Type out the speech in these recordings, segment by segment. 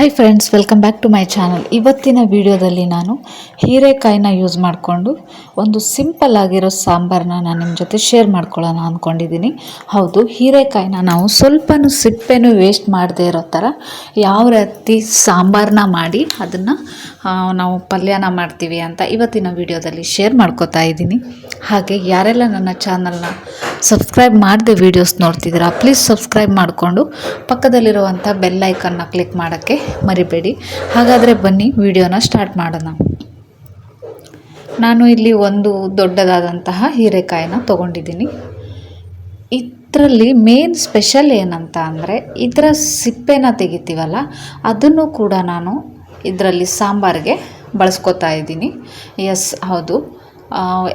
Hi friends welcome back to my channel ಇವತ್ತಿನ ವಿಡಿಯೋದಲ್ಲಿ ನಾನು ಹೀರೆಕಾಯಿನ ಯೂಸ್ ಮಾಡಿಕೊಂಡು ಒಂದು ಸಿಂಪಲ್ ಆಗಿರೋ ಸಾಂಬಾರನ್ನ ನಾನು ನಿಮ್ಮ ಜೊತೆ ಶೇರ್ ಮಾಡ್ಕೊಳ್ಳೋಣ ಅಂದ್ಕೊಂಡಿದ್ದೀನಿ ಹೌದು, ಹೀರೆಕಾಯಿನ ನಾವು ಸ್ವಲ್ಪನೂ ಸಿಪ್ಪೆನೂ ವೇಸ್ಟ್ ಮಾಡದೇ ಇರೋ ಥರ ಯಾವ ರೀತಿ ಸಾಂಬಾರನ್ನ ಮಾಡಿ ಅದನ್ನು ನಾವು ಪಲ್ಯನ ಮಾಡ್ತೀವಿ ಅಂತ ಇವತ್ತಿನ ವಿಡಿಯೋದಲ್ಲಿ ಶೇರ್ ಮಾಡ್ಕೋತಾ ಇದ್ದೀನಿ. ಹಾಗೆ ಯಾರೆಲ್ಲ ನನ್ನ ಚಾನಲ್ನ ಸಬ್ಸ್ಕ್ರೈಬ್ ಮಾಡದೆ ವೀಡಿಯೋಸ್ ನೋಡ್ತಿದ್ದೀರಾ ಪ್ಲೀಸ್ ಸಬ್ಸ್ಕ್ರೈಬ್ ಮಾಡಿಕೊಂಡು ಪಕ್ಕದಲ್ಲಿರುವಂಥ ಬೆಲ್ ಐಕನ್ನ ಕ್ಲಿಕ್ ಮಾಡೋಕ್ಕೆ ಮರಿಬೇಡಿ. ಹಾಗಾದರೆ ಬನ್ನಿ, ವಿಡಿಯೋನ ಸ್ಟಾರ್ಟ್ ಮಾಡೋಣ. ನಾನು ಇಲ್ಲಿ ಒಂದು ದೊಡ್ಡದಾದಂತಹ ಹೀರೆಕಾಯಿನ ತೊಗೊಂಡಿದ್ದೀನಿ. ಇದರಲ್ಲಿ ಮೇನ್ ಸ್ಪೆಷಲ್ ಏನಂತ ಅಂದರೆ, ಇದರ ಸಿಪ್ಪೆನ ತೆಗಿತೀವಲ್ಲ, ಅದನ್ನು ಕೂಡ ನಾನು ಇದರಲ್ಲಿ ಸಾಂಬಾರಿಗೆ ಬಳಸ್ಕೊತಾ ಇದ್ದೀನಿ. ಎಸ್ ಹೌದು.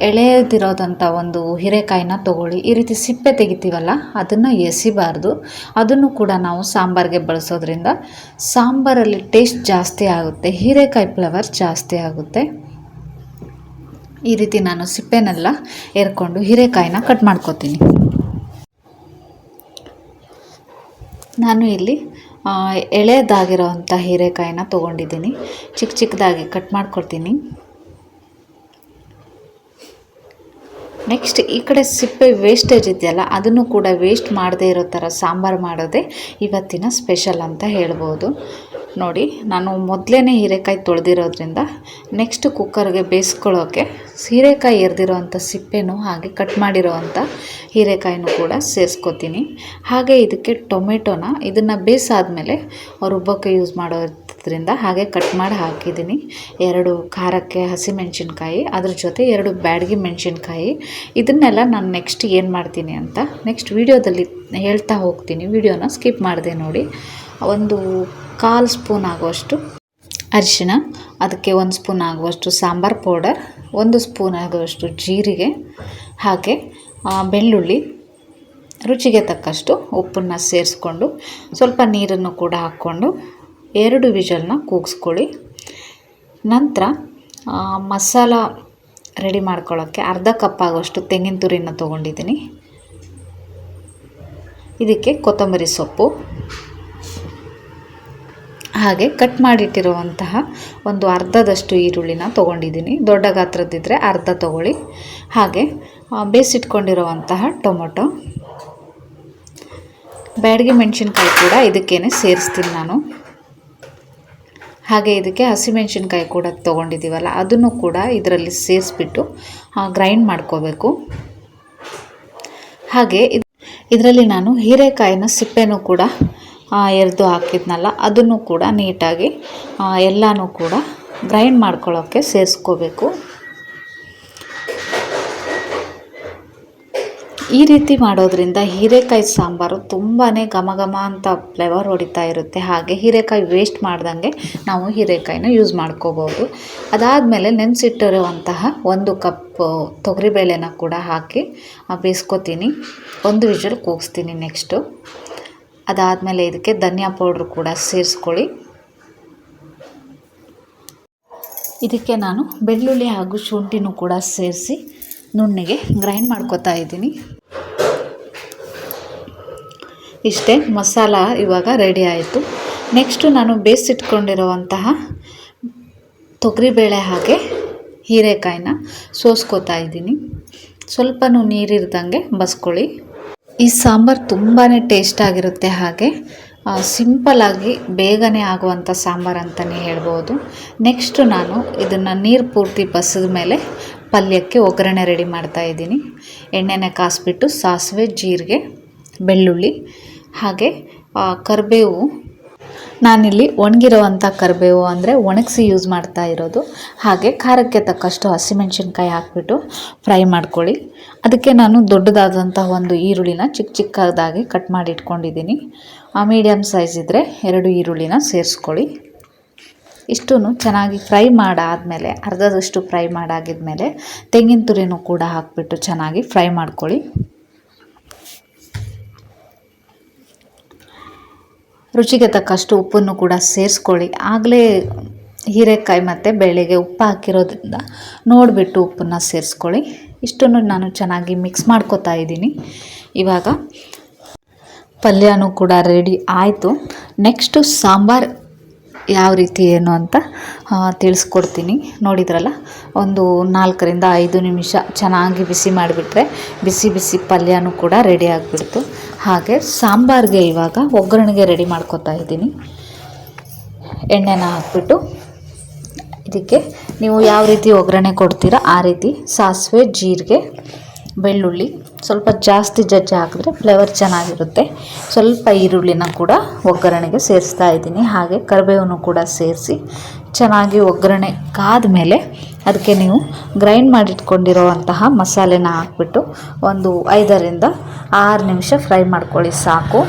ಎಳೆಯದಿರೋದಂಥ ಒಂದು ಹೀರೆಕಾಯಿನ ತೊಗೊಳ್ಳಿ. ಈ ರೀತಿ ಸಿಪ್ಪೆ ತೆಗಿತೀವಲ್ಲ, ಅದನ್ನು ಎಸಿಬಾರ್ದು. ಅದನ್ನು ಕೂಡ ನಾವು ಸಾಂಬಾರಿಗೆ ಬಳಸೋದ್ರಿಂದ ಸಾಂಬಾರಲ್ಲಿ ಟೇಸ್ಟ್ ಜಾಸ್ತಿ ಆಗುತ್ತೆ, ಹೀರೆಕಾಯಿ ಫ್ಲವರ್ ಜಾಸ್ತಿ ಆಗುತ್ತೆ. ಈ ರೀತಿ ನಾನು ಸಿಪ್ಪೆನೆಲ್ಲ ಎರ್ಕೊಂಡು ಹೀರೆಕಾಯಿನ ಕಟ್ ಮಾಡ್ಕೋತೀನಿ. ನಾನು ಇಲ್ಲಿ ಆ, ಎಳೆದಾಗಿರೋವಂಥ ಹೀರೆಕಾಯಿನ ತೊಗೊಂಡಿದ್ದೀನಿ. ಚಿಕ್ಕ ಚಿಕ್ಕದಾಗಿ ಕಟ್ ಮಾಡ್ಕೊಳ್ತೀನಿ ನೆಕ್ಸ್ಟ್ ಈ ಕಡೆ ಸಿಪ್ಪೆ ವೇಸ್ಟೇಜ್ ಇದೆಯಲ್ಲ ಅದನ್ನು ಕೂಡ ವೇಸ್ಟ್ ಮಾಡದೇ ಇರೋ ಥರ ಸಾಂಬಾರು ಮಾಡೋದೇ ಇವತ್ತಿನ ಸ್ಪೆಷಲ್ ಅಂತ ಹೇಳ್ಬೋದು. ನೋಡಿ, ನಾನು ಮೊದಲೇ ಹೀರೆಕಾಯಿ ತೊಳೆದಿರೋದ್ರಿಂದ ನೆಕ್ಸ್ಟ್ ಕುಕ್ಕರ್ಗೆ ಬೇಯಿಸ್ಕೊಳ್ಳೋಕ್ಕೆ ಹೀರೆಕಾಯಿ ಎರೆದಿರೋವಂಥ ಸಿಪ್ಪೆನೂ ಹಾಗೆ ಕಟ್ ಮಾಡಿರೋವಂಥ ಹೀರೆಕಾಯಿನೂ ಕೂಡ ಸೇರಿಸ್ಕೋತೀನಿ. ಹಾಗೆ ಇದಕ್ಕೆ ಟೊಮೆಟೊನ ಇದನ್ನು ಬೇಯಿಸಾದ್ಮೇಲೆ ರುಬ್ಬಕ್ಕೆ ಯೂಸ್ ಮಾಡೋದ್ರಿಂದ ಹಾಗೆ ಕಟ್ ಮಾಡಿ ಹಾಕಿದ್ದೀನಿ. ಎರಡು ಖಾರಕ್ಕೆ ಹಸಿಮೆಣಸಿನ್ಕಾಯಿ, ಅದ್ರ ಜೊತೆ ಎರಡು ಬ್ಯಾಡಗಿ ಮೆಣಸಿನ್ಕಾಯಿ. ಇದನ್ನೆಲ್ಲ ನಾನು ನೆಕ್ಸ್ಟ್ ಏನು ಮಾಡ್ತೀನಿ ಅಂತ ನೆಕ್ಸ್ಟ್ ವೀಡಿಯೋದಲ್ಲಿ ಹೇಳ್ತಾ ಹೋಗ್ತೀನಿ. ವಿಡಿಯೋನ ಸ್ಕಿಪ್ ಮಾಡಿದೆ ನೋಡಿ. ಒಂದು ಕಾಲು ಸ್ಪೂನ್ ಆಗುವಷ್ಟು ಅರಿಶಿನ ಅದಕ್ಕೆ ಒಂದು ಸ್ಪೂನ್ ಆಗುವಷ್ಟು ಸಾಂಬಾರ್ ಪೌಡರ್, ಒಂದು ಸ್ಪೂನ್ ಆಗುವಷ್ಟು ಜೀರಿಗೆ, ಹಾಗೆ ಬೆಳ್ಳುಳ್ಳಿ, ರುಚಿಗೆ ತಕ್ಕಷ್ಟು ಉಪ್ಪನ್ನು ಸೇರಿಸ್ಕೊಂಡು ಸ್ವಲ್ಪ ನೀರನ್ನು ಕೂಡ ಹಾಕ್ಕೊಂಡು ಎರಡು ವಿಜಲ್ನ ಕೂಗಿಸ್ಕೊಳ್ಳಿ. ನಂತರ ಮಸಾಲ ರೆಡಿ ಮಾಡ್ಕೊಳ್ಳೋಕ್ಕೆ ಅರ್ಧ ಕಪ್ ಆಗುವಷ್ಟು ತೆಂಗಿನ ತುರಿನ ತೊಗೊಂಡಿದ್ದೀನಿ. ಇದಕ್ಕೆ ಕೊತ್ತಂಬರಿ ಸೊಪ್ಪು ಹಾಗೆ ಕಟ್ ಮಾಡಿಟ್ಟಿರುವಂತಹ ಒಂದು ಅರ್ಧದಷ್ಟು ಈರುಳ್ಳಿನ ತೊಗೊಂಡಿದ್ದೀನಿ. ದೊಡ್ಡ ಗಾತ್ರದ್ದಿದ್ದರೆ ಅರ್ಧ ತೊಗೊಳ್ಳಿ. ಹಾಗೆ ಬೇಯಿಸಿಟ್ಕೊಂಡಿರುವಂತಹ ಟೊಮೊಟೊ. ಬ್ಯಾಡಿಗೆ ಮೆಣಸಿನ್ಕಾಯಿ ಕೂಡ ಇದಕ್ಕೇನೆ ಸೇರಿಸ್ತೀನಿ ನಾನು. ಹಾಗೆ ಇದಕ್ಕೆ ಹಸಿಮೆಣಸಿನ್ಕಾಯಿ ಕೂಡ ತೊಗೊಂಡಿದ್ದೀವಲ್ಲ, ಅದನ್ನು ಕೂಡ ಇದರಲ್ಲಿ ಸೇರಿಸ್ಬಿಟ್ಟು ಗ್ರೈಂಡ್ ಮಾಡ್ಕೋಬೇಕು. ಹಾಗೆ ಇದರಲ್ಲಿ ನಾನು ಹೀರೆಕಾಯಿನ ಸಿಪ್ಪೆನೂ ಕೂಡ ಎರೆದು ಹಾಕಿದ್ನಲ್ಲ, ಅದನ್ನು ಕೂಡ ನೀಟಾಗಿ ಎಲ್ಲನೂ ಕೂಡ ಗ್ರೈಂಡ್ ಮಾಡ್ಕೊಳ್ಳೋಕ್ಕೆ ಸೇರಿಸ್ಕೋಬೇಕು. ಈ ರೀತಿ ಮಾಡೋದ್ರಿಂದ ಹೀರೆಕಾಯಿ ಸಾಂಬಾರು ತುಂಬಾ ಘಮ ಘಮ ಅಂತ ಫ್ಲೇವರ್ ಹೊಡಿತಾ ಇರುತ್ತೆ. ಹಾಗೆ ಹೀರೆಕಾಯಿ ವೇಸ್ಟ್ ಮಾಡ್ದಂಗೆ ನಾವು ಹೀರೆಕಾಯಿನ ಯೂಸ್ ಮಾಡ್ಕೋಬೋದು. ಅದಾದಮೇಲೆ ನೆನೆಸಿಟ್ಟಿರುವಂತಹ ಒಂದು ಕಪ್ ತೊಗರಿಬೇಳೆನ ಕೂಡ ಹಾಕಿ ಬೇಯಿಸ್ಕೊತೀನಿ. ಒಂದು ವಿಷಲ್ ಕೂಗಿಸ್ತೀನಿ ನೆಕ್ಸ್ಟು ಅದಾದಮೇಲೆ ಇದಕ್ಕೆ ಧನಿಯಾ ಪೌಡ್ರ್ ಕೂಡ ಸೇರಿಸ್ಕೊಳ್ಳಿ. ಇದಕ್ಕೆ ನಾನು ಬೆಳ್ಳುಳ್ಳಿ ಹಾಗೂ ಶುಂಠಿನೂ ಕೂಡ ಸೇರಿಸಿ ನುಣ್ಣಗೆ ಗ್ರೈಂಡ್ ಮಾಡ್ಕೊತಾ ಇದ್ದೀನಿ. ಇಷ್ಟೇ, ಮಸಾಲ ಇವಾಗ ರೆಡಿ ಆಯಿತು. ನೆಕ್ಸ್ಟು ನಾನು ಬೇಯಿಸಿಟ್ಕೊಂಡಿರುವಂತಹ ತೊಗರಿಬೇಳೆ ಹಾಗೆ ಹೀರೆಕಾಯಿನ ಸೋಸ್ಕೋತಾ ಇದ್ದೀನಿ. ಸ್ವಲ್ಪನೂ ನೀರಿರ್ದಂಗೆ ಬಸ್ಕೊಳ್ಳಿ. ಈ ಸಾಂಬಾರು ತುಂಬಾ ಟೇಸ್ಟ್ ಆಗಿರುತ್ತೆ ಹಾಗೆ. ಸಿಂಪಲಾಗಿ ಬೇಗನೆ ಆಗುವಂಥ ಸಾಂಬಾರು ಅಂತಲೇ ಹೇಳ್ಬೋದು. ನೆಕ್ಸ್ಟು ನಾನು ಇದನ್ನು ನೀರು ಪೂರ್ತಿ ಬಸಿದ ಮೇಲೆ ಪಲ್ಯಕ್ಕೆ ಒಗ್ಗರಣೆ ರೆಡಿ ಮಾಡ್ತಾ ಇದ್ದೀನಿ. ಎಣ್ಣೆನ ಕಾಸ್ಬಿಟ್ಟು ಸಾಸಿವೆ, ಜೀರಿಗೆ, ಬೆಳ್ಳುಳ್ಳಿ, ಹಾಗೆ ಕರಿಬೇವು. ನಾನಿಲ್ಲಿ ಒಣಗಿರುವಂಥ ಕರಿಬೇವು ಅಂದರೆ ಒಣಗಿಸಿ ಯೂಸ್ ಮಾಡ್ತಾ ಇರೋದು. ಹಾಗೆ ಖಾರಕ್ಕೆ ತಕ್ಕಷ್ಟು ಹಸಿಮೆಣಸಿನ್ಕಾಯಿ ಹಾಕ್ಬಿಟ್ಟು ಫ್ರೈ ಮಾಡ್ಕೊಳ್ಳಿ. ಅದಕ್ಕೆ ನಾನು ದೊಡ್ಡದಾದಂತಹ ಒಂದು ಈರುಳ್ಳಿನ ಚಿಕ್ಕ ಚಿಕ್ಕದಾಗಿ ಕಟ್ ಮಾಡಿ ಇಟ್ಕೊಂಡಿದ್ದೀನಿ. ಆ ಮೀಡಿಯಮ್ ಸೈಜ್ ಇದ್ದರೆ ಎರಡು ಈರುಳ್ಳಿನ ಸೇರಿಸ್ಕೊಳ್ಳಿ. ಇಷ್ಟೂ ಚೆನ್ನಾಗಿ ಫ್ರೈ ಮಾಡಾದಮೇಲೆ, ಅರ್ಧದಷ್ಟು ಫ್ರೈ ಮಾಡಾಗಿದ್ಮೇಲೆ ತೆಂಗಿನ ತುರಿನೂ ಕೂಡ ಹಾಕಿಬಿಟ್ಟು ಚೆನ್ನಾಗಿ ಫ್ರೈ ಮಾಡ್ಕೊಳ್ಳಿ. ರುಚಿಗೆ ತಕ್ಕಷ್ಟು ಉಪ್ಪನ್ನು ಕೂಡ ಸೇರಿಸ್ಕೊಳ್ಳಿ. ಆಗಲೇ ಹೀರೆಕಾಯಿ ಮತ್ತು ಬೇಳೆಗೆ ಉಪ್ಪು ಹಾಕಿರೋದ್ರಿಂದ ನೋಡಿಬಿಟ್ಟು ಉಪ್ಪನ್ನು ಸೇರಿಸ್ಕೊಳ್ಳಿ. ಇಷ್ಟನ್ನು ನಾನು ಚೆನ್ನಾಗಿ ಮಿಕ್ಸ್ ಮಾಡ್ಕೋತಾ ಇದ್ದೀನಿ. ಇವಾಗ ಪಲ್ಯನೂ ಕೂಡ ರೆಡಿ ಆಯಿತು. ನೆಕ್ಸ್ಟು ಸಾಂಬಾರ್ ಯಾವ ರೀತಿ ಏನು ಅಂತ ತಿಳಿಸ್ಕೊಡ್ತೀನಿ. ನೋಡಿದ್ರಲ್ಲ, ಒಂದು ನಾಲ್ಕರಿಂದ ಐದು ನಿಮಿಷ ಚೆನ್ನಾಗಿ ಬಿಸಿ ಮಾಡಿಬಿಟ್ರೆ ಬಿಸಿ ಬಿಸಿ ಪಲ್ಯನೂ ಕೂಡ ರೆಡಿ ಆಗಿಬಿಡ್ತು. ಹಾಗೆ ಸಾಂಬಾರಿಗೆ ಇವಾಗ ಒಗ್ಗರಣೆಗೆ ರೆಡಿ ಮಾಡ್ಕೋತಾ ಇದ್ದೀನಿ. ಎಣ್ಣೆನ ಹಾಕ್ಬಿಟ್ಟು ಇದಕ್ಕೆ ನೀವು ಯಾವ ರೀತಿ ಒಗ್ಗರಣೆ ಕೊಡ್ತೀರಾ, ಆ ರೀತಿ ಸಾಸಿವೆ, ಜೀರಿಗೆ, ಬೆಳ್ಳುಳ್ಳಿ ಸ್ವಲ್ಪ ಜಾಸ್ತಿ ಜಜ್ಜಿ ಹಾಕಿದ್ರೆ ಫ್ಲೇವರ್ ಚೆನ್ನಾಗಿರುತ್ತೆ. ಸ್ವಲ್ಪ ಈರುಳ್ಳಿನ ಕೂಡ ಒಗ್ಗರಣೆಗೆ ಸೇರಿಸ್ತಾ ಇದ್ದೀನಿ. ಹಾಗೆ ಕರಿಬೇವನ್ನು ಕೂಡ ಸೇರಿಸಿ ಚೆನ್ನಾಗಿ ಒಗ್ಗರಣೆ ಕಾದ ಮೇಲೆ ಅದಕ್ಕೆ ನೀವು ಗ್ರೈಂಡ್ ಮಾಡಿಟ್ಕೊಂಡಿರೋವಂತಹ ಮಸಾಲೆನ ಹಾಕ್ಬಿಟ್ಟು ಒಂದು ಐದರಿಂದ ಆರು ನಿಮಿಷ ಫ್ರೈ ಮಾಡ್ಕೊಳ್ಳಿ ಸಾಕು.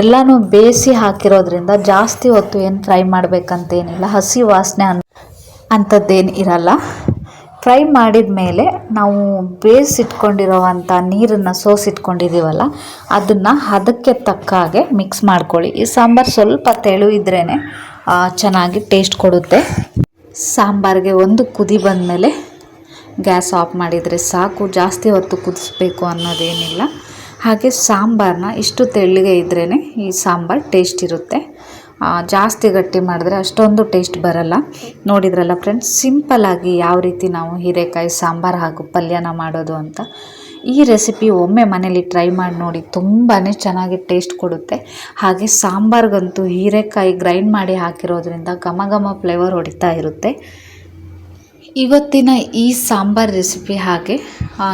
ಎಲ್ಲನೂ ಬೇಯಿಸಿ ಹಾಕಿರೋದ್ರಿಂದ ಜಾಸ್ತಿ ಹೊತ್ತು ಏನು ಫ್ರೈ ಮಾಡಬೇಕಂತೇನಿಲ್ಲ, ಹಸಿ ವಾಸನೆ ಅನ್ ಅಂಥದ್ದೇನು ಇರಲ್ಲ. ಫ್ರೈ ಮಾಡಿದ ಮೇಲೆ ನಾವು ಬೇಯಿಸಿಟ್ಕೊಂಡಿರೋವಂಥ ನೀರನ್ನು ಸೋಸಿಟ್ಕೊಂಡಿದ್ದೀವಲ್ಲ ಅದನ್ನು ಅದಕ್ಕೆ ತಕ್ಕ ಹಾಗೆ ಮಿಕ್ಸ್ ಮಾಡ್ಕೊಳ್ಳಿ. ಈ ಸಾಂಬಾರು ಸ್ವಲ್ಪ ತೆಳು ಇದ್ರೇ ಚೆನ್ನಾಗಿ ಟೇಸ್ಟ್ ಕೊಡುತ್ತೆ. ಸಾಂಬಾರಿಗೆ ಒಂದು ಕುದಿ ಬಂದಮೇಲೆ ಗ್ಯಾಸ್ ಆಫ್ ಮಾಡಿದರೆ ಸಾಕು, ಜಾಸ್ತಿ ಹೊತ್ತು ಕುದಿಸ್ಬೇಕು ಅನ್ನೋದೇನಿಲ್ಲ. ಹಾಗೆ ಸಾಂಬಾರನ್ನ ಇಷ್ಟು ತೆಳ್ಳಗೆ ಇದ್ರೇ ಈ ಸಾಂಬಾರು ಟೇಸ್ಟ್ ಇರುತ್ತೆ. ಜಾಸ್ತಿ ಗಟ್ಟಿ ಮಾಡಿದ್ರೆ ಅಷ್ಟೊಂದು ಟೇಸ್ಟ್ ಬರಲ್ಲ. ನೋಡಿದ್ರಲ್ಲ ಫ್ರೆಂಡ್ಸ್ ಸಿಂಪಲ್ಲಾಗಿ ಯಾವ ರೀತಿ ನಾವು ಹೀರೆಕಾಯಿ ಸಾಂಬಾರು ಹಾಗೂ ಪಲ್ಯನ ಮಾಡೋದು ಅಂತ ಈ ರೆಸಿಪಿ ಒಮ್ಮೆ ಮನೇಲಿ ಟ್ರೈ ಮಾಡಿ ನೋಡಿ ತುಂಬಾ ಚೆನ್ನಾಗಿ ಟೇಸ್ಟ್ ಕೊಡುತ್ತೆ. ಹಾಗೆ ಸಾಂಬಾರಿಗಂತೂ ಹೀರೆಕಾಯಿ ಗ್ರೈಂಡ್ ಮಾಡಿ ಹಾಕಿರೋದ್ರಿಂದ ಘಮ ಘಮ ಫ್ಲೇವರ್ ಹೊಡಿತಾ ಇರುತ್ತೆ. ಇವತ್ತಿನ ಈ ಸಾಂಬಾರ್ ರೆಸಿಪಿ ಹಾಗೆ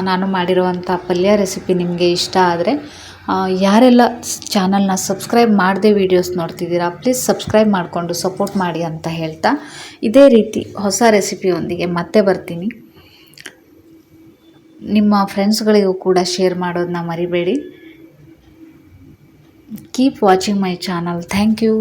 ನಾನು ಮಾಡಿರುವಂಥ ಪಲ್ಯ ರೆಸಿಪಿ ನಿಮಗೆ ಇಷ್ಟ ಆದರೆ ಯಾರೆಲ್ಲ ಚಾನಲ್ನ ಸಬ್ಸ್ಕ್ರೈಬ್ ಮಾಡದೆ ವೀಡಿಯೋಸ್ ನೋಡ್ತಿದ್ದೀರಾ ಪ್ಲೀಸ್ ಸಬ್ಸ್ಕ್ರೈಬ್ ಮಾಡಿಕೊಂಡು ಸಪೋರ್ಟ್ ಮಾಡಿ ಅಂತ ಹೇಳ್ತಾ, ಇದೇ ರೀತಿ ಹೊಸ ರೆಸಿಪಿಯೊಂದಿಗೆ ಮತ್ತೆ ಬರ್ತೀನಿ. ನಿಮ್ಮ ಫ್ರೆಂಡ್ಸ್ಗಳಿಗೂ ಕೂಡ ಶೇರ್ ಮಾಡೋದನ್ನ ಮರಿಬೇಡಿ. Keep watching my channel thank you